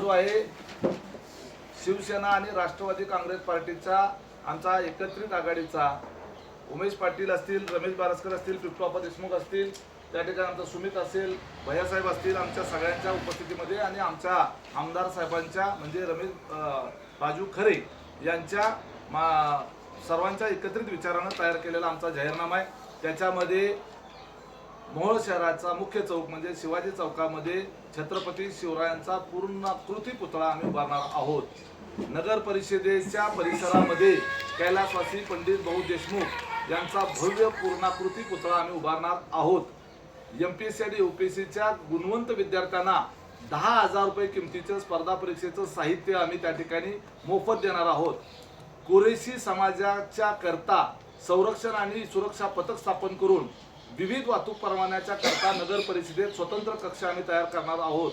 जो आहे. शिवसेना आणि राष्ट्रवादी काँग्रेस पार्टीचा आमचा एकत्रित आघाडीचा. उमेश पाटील असतील रमेश बारसकर असतील पिप्पाप्पा देशमुख असतील त्या ठिकाणी आमचं सुमित असेल भैयासाहेब असतील आमच्या सगळ्यांच्या उपस्थितीमध्ये आणि आमच्या आमदार साहेबांच्या म्हणजे रमेश राजू खरे यांच्या मा सर्वांच्या एकत्रित विचारानं तयार केलेला आमचा जाहीरनामा आहे. त्याच्यामध्ये मोहोळ शहराचा मुख्य चौक म्हणजे शिवाजी चौकामध्ये छत्रपती शिवरायांचा पूर्णाकृती पुतळा आम्ही उभारणार आहोत. नगर परिषदेच्या परिसरामध्ये कैलासवासी पंडित भाऊ देशमुख यांचा भव्य पूर्णाकृती पुतळा आम्ही उभारणार आहोत. एम पी एस सी आणि यू पी एस सीच्या गुणवंत विद्यार्थ्यांना दहा हजार रुपये किमतीचं स्पर्धा परीक्षेचं साहित्य आम्ही त्या ठिकाणी मोफत देणार आहोत. कुरेशी समाजाच्या करता संरक्षण आणि सुरक्षा पथक स्थापन करून विविध वाहतूक परवान्याच्या करता नगर परिषदेत स्वतंत्र कक्ष आम्ही तयार करणार आहोत.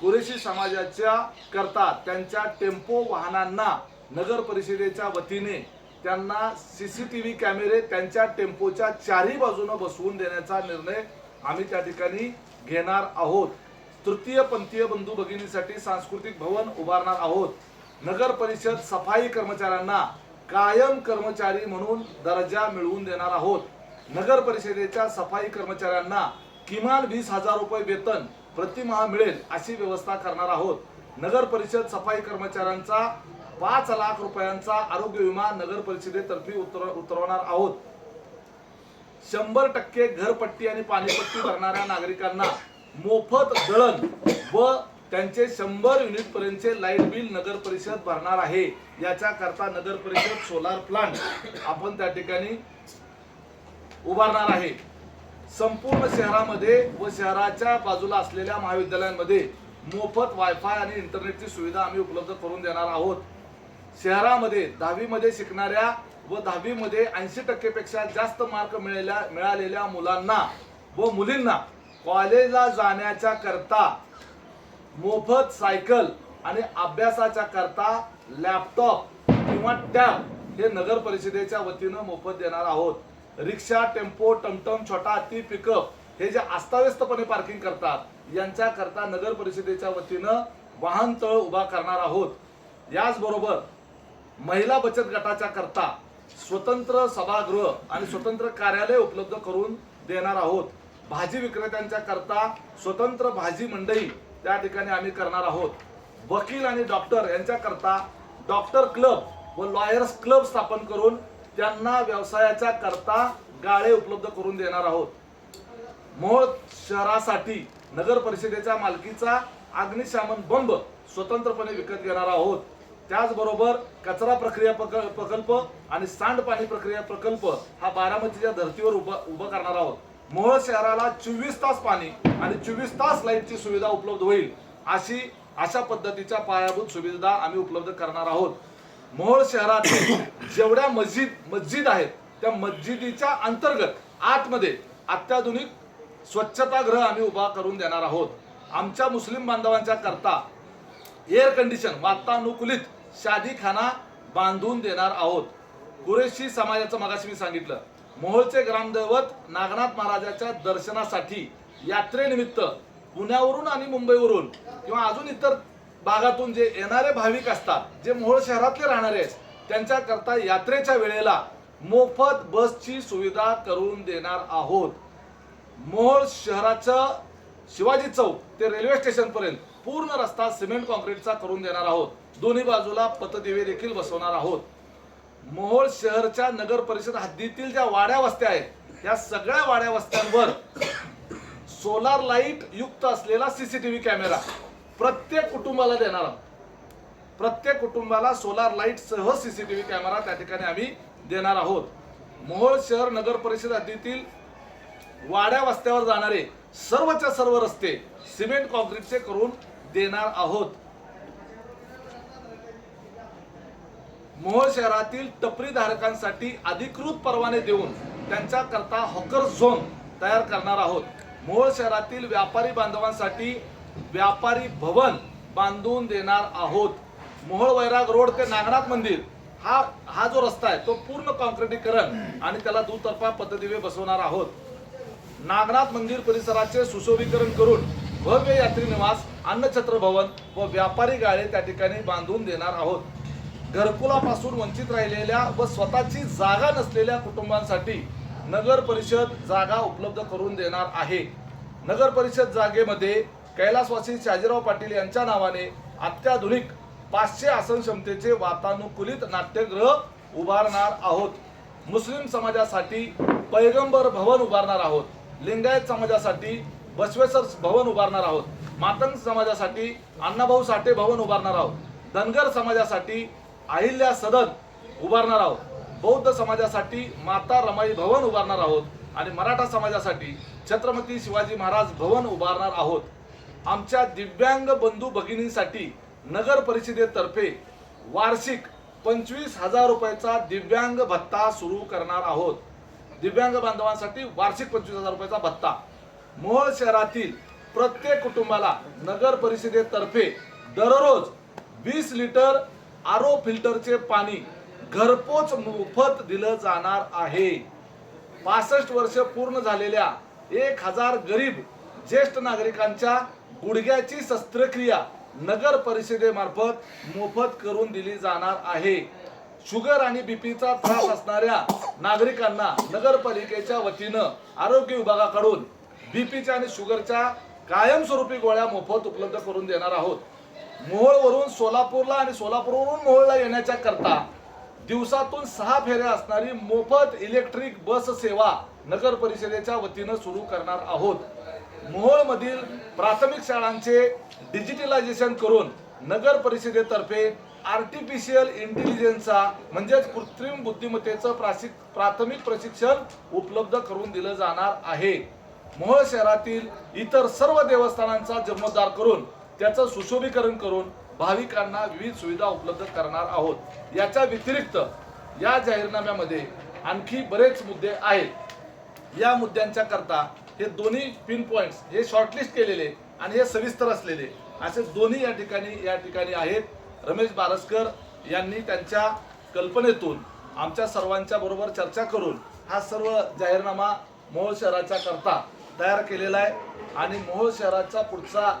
कुरेशी समाजाच्या करता त्यांच्या टेम्पो वाहनांना नगर परिषदेच्या वतीने त्यांना सी सी टी व्ही कॅमेरे त्यांच्या टेम्पोच्या चारही बाजूनं बसवून देण्याचा निर्णय आम्ही त्या ठिकाणी घेणार आहोत. तृतीय पंथीय बंधू भगिनीसाठी सांस्कृतिक भवन उभारणार आहोत. नगर परिषद सफाई कर्मचाऱ्यांना कायम कर्मचारी म्हणून दर्जा मिळवून देणार आहोत. नगर परिषदेच्या सफाई कर्मचाऱ्यांना किमान वीस हजार रुपये वेतन प्रतिमाह मिळेल अशी व्यवस्था करणार आहोत. नगर परिषद सफाई कर्मचाऱ्यांचा पाच लाख रुपयांचा आरोग्य विमा नगर परिषदेतर्फे उतर उतरवणार आहोत. शंभर टक्के घरपट्टी आणि पाणीपट्टी भरणाऱ्या नागरिकांना मोफत दळण व त्यांचे शंभर युनिट पर्यंतचे लाइट बिल नगर परिषद भरणार आहे. याच्या करता नगर परिषद सोलार प्लांट आपण त्या ठिकाणी उभारणार आहे. संपूर्ण शहरामध्ये व शहराच्या बाजूला असलेल्या महाविद्यालयांमध्ये मोफत वायफाय आणि इंटरनेटची सुविधा आम्ही उपलब्ध करून देणार आहोत. शहरामध्ये दहावीमध्ये शिकणाऱ्या व दहावीमध्ये ऐंशी टक्केपेक्षा जास्त मार्क मिळाल्या मिळालेल्या मुलांना व मुलींना कॉलेजला जाण्याच्या करता मोफत सायकल आणि अभ्यासाच्या करता लॅपटॉप किंवा टॅब हे नगर परिषदेच्या वतीनं मोफत देणार आहोत. रिक्षा टेम्पो टमटम छोटा हत्ती पिकअप हे जे अस्ताव्यस्तपणे पार्किंग करतात यांच्या करता नगर परिषदेच्या वतीनं वाहन तळ उभा करणार आहोत. याचबरोबर महिला बचत गटाच्या करता स्वतंत्र सभागृह आणि स्वतंत्र कार्यालय उपलब्ध करून देणार आहोत. भाजी विक्रेत्यांच्या करता स्वतंत्र भाजी मंडई त्या ठिकाणी आम्ही करणार आहोत. वकील आणि डॉक्टर यांच्या करता डॉक्टर क्लब व लॉयर्स क्लब स्थापन करून त्यांना व्यवसायाच्या करता गाळे उपलब्ध करून देणार आहोत. मोहोळ शहरासाठी नगर परिषदेच्या मालकीचा अग्निशामन बंब स्वतंत्रपणे विकत घेणार आहोत. त्याचबरोबर कचरा प्रक्रिया प्रक- प्रकल्प आणि सांडपाणी प्रक्रिया प्रकल्प हा बारामतीच्या धर्तीवर उभा उभा करणार आहोत. मोहोळ शहराला चोवीस तास पाणी आणि चोवीस तास लाईटची सुविधा उपलब्ध होईल अशी अशा पद्धतीच्या पायाभूत सुविधा आम्ही उपलब्ध करणार आहोत. मोहोळ शहरातील जेवढ्या मस्जिद मस्जिद आहेत त्या मस्जिदीच्या अंतर्गत आतमध्ये अत्याधुनिक स्वच्छतागृह आम्ही उभा करून देणार आहोत. आमच्या मुस्लिम बांधवांच्या करता एअर कंडिशन वातानुकूलित शादीखाना बांधून देणार आहोत. कुरेशी समाजाचं मागाशी मी सांगितलं. मोहोळचे ग्रामदैवत नागनाथ महाराजाच्या दर्शनासाठी यात्रेनिमित्त पुण्यावरून आणि मुंबईवरून किंवा अजून इतर भागातून जे येणारे भाविक असतात जे मोहोळ शहरातले राहणारे आहेत त्यांच्या करता यात्रेच्या वेळेला मोफत बसची सुविधा करून देणार आहोत. मोहोळ शहराचं शिवाजी चौक ते रेल्वे स्टेशन पर्यंत पूर्ण रस्ता सिमेंट कॉन्क्रीटचा करून देणार आहोत. दोन्ही बाजूला पथदिवे देखील बसवणार आहोत. मोहोळ शहरच्या नगर परिषद हद्दीतील ज्या वाड्या वस्त्या आहेत या सगळ्या वाड्या वस्त्यांवर सोलार लाइट युक्त असलेला सीसीटीव्ही कॅमेरा प्रत्येक कुटुंबाला देणार आहोत. प्रत्येक कुटुंबाला सोलार लाइट सह सीसीटीव्ही कॅमेरा त्या ठिकाणी आम्ही देणार आहोत. मोहोळ शहर नगर परिषद हद्दीतील वाड्या वस्त्यावर जाणारे सर्वच्या सर्व रस्ते सिमेंट कॉन्क्रीटचे करून देणार आहोत. मोहोळ शहरातील टपरी धारकांसाठी अधिकृत परवाने देऊन त्यांच्या करता हॉकर झोन तयार करणार आहोत. मोहोळ शहरातील व्यापारी बांधवांसाठी व्यापारी भवन बांधून देणार आहोत. मोहोळ वैराग रोड ते नागनाथ मंदिर. हा हा जो रस्ता आहे तो पूर्ण कॉन्क्रिटीकरण आणि त्याला दुतर्फा पद्धतीने बसवणार आहोत. नागनाथ मंदिर परिसराचे सुशोभीकरण करून भव्य यात्री निवास अन्नछत्र भवन व व्यापारी गाळे त्या ठिकाणी बांधून देणार आहोत. घरकुलापासून वंचित राहिलेल्या व स्वतःची जागा नसलेल्या कुटुंबांसाठी नगर परिषद जागा उपलब्ध करून देणार आहे. नगर परिषद जागेमध्ये कैलासवासी शाजीराव पाटील यांच्या नावाने अत्याधुनिक पाचशे आसन क्षमतेचे वातानुकूलित नाट्यगृह उभारणार आहोत. मुस्लिम समाजासाठी पैगंबर भवन उभारणार आहोत. लिंगायत समाजासाठी बसवेश्वर भवन उभारणार आहोत. मातंग समाजासाठी अण्णाभाऊ साठे भवन उभारणार आहोत. धनगर समाजासाठी अहिल्या सदन उभारणार आहोत. बौद्ध समाजासाठी माता रमाई भवन उभारणार आहोत. आणि मराठा समाजासाठी छत्रपती शिवाजी महाराज भवन उभारणार आहोत. आमच्या दिव्यांग बंधू भगिनींसाठी नगर परिषदेतर्फे वार्षिक पंचवीस हजार रुपयाचा दिव्यांग भत्ता सुरू करणार आहोत. दिव्यांग बांधवांसाठी वार्षिक पंचवीस हजार रुपयाचा भत्ता. मोहोळ शहरातील प्रत्येक कुटुंबाला नगर परिषदेतर्फे दररोज वीस लिटर आरो फिल्टरचे पाणी घरपोच मोफत दिलं जाणार आहे. पासष्ट वर्ष पूर्ण झालेल्या एक हजार गरीब ज्येष्ठ नागरिकांच्या गुडघ्याची शस्त्रक्रिया नगर परिषदेमार्फत मोफत करून दिली जाणार आहे. शुगर आणि बीपीचा त्रास असणाऱ्या नागरिकांना नगरपालिकेच्या वतीनं आरोग्य विभागाकडून बीपीच्या आणि शुगरच्या कायमस्वरूपी गोळ्या मोफत उपलब्ध करून देणार आहोत. मोहोळवरून सोलापूरला आणि सोलापूरवरून मोहोळला येण्याच्या करता दिवसातून सहा फेऱ्या असणारी मोफत इलेक्ट्रिक बस सेवा नगर परिषदेच्या वतीनं सुरू करणार आहोत. मोहोळमधील प्राथमिक शाळांचे डिजिटलायझेशन करून नगर परिषदेतर्फे आर्टिफिशियल इंटेलिजन्सचा म्हणजेच कृत्रिम बुद्धिमत्तेचं प्राशिक प्राथमिक प्रशिक्षण उपलब्ध करून दिलं जाणार आहे. मोहोळ शहरातील इतर सर्व देवस्थानांचा जीर्णोद्धार करून त्याचं सुशोभीकरण करून भाविकांना विविध सुविधा उपलब्ध करणार आहोत. याच्या व्यतिरिक्त या जाहीरनाम्यामध्ये आणखी बरेच मुद्दे आहेत. या मुद्द्यांच्या करता हे दोन्ही पिन पॉईंट्स हे शॉर्टलिस्ट केलेले आणि हे सविस्तर असलेले. असे दोन्ही या ठिकाणी या ठिकाणी आहेत. रमेश बारसकर यांनी त्यांच्या कल्पनेतून आमच्या सर्वांच्या बरोबर चर्चा करून हा सर्व जाहीरनामा मोहोळ शहराच्या करता तयार केलेला आहे. आणि मोहोळ शहराचा पुढचा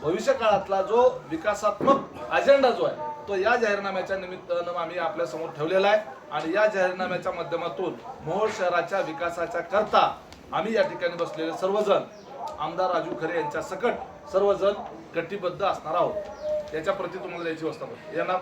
भविष्य काळातला जो विकासात्मक अजेंडा जो आहे तो या जाहीरनाम्याच्या निमित्तानं आम्ही आपल्यासमोर ठेवलेला आहे. आणि या जाहीरनाम्याच्या माध्यमातून मोहोळ शहराच्या विकासाच्या करता आम्ही या ठिकाणी बसलेले सर्वजण आमदार राजू खरे यांच्या सकट सर्वजण कटिबद्ध असणार आहोत. याच्या प्रति तुम्हाला द्यायची व्यवस्था यांना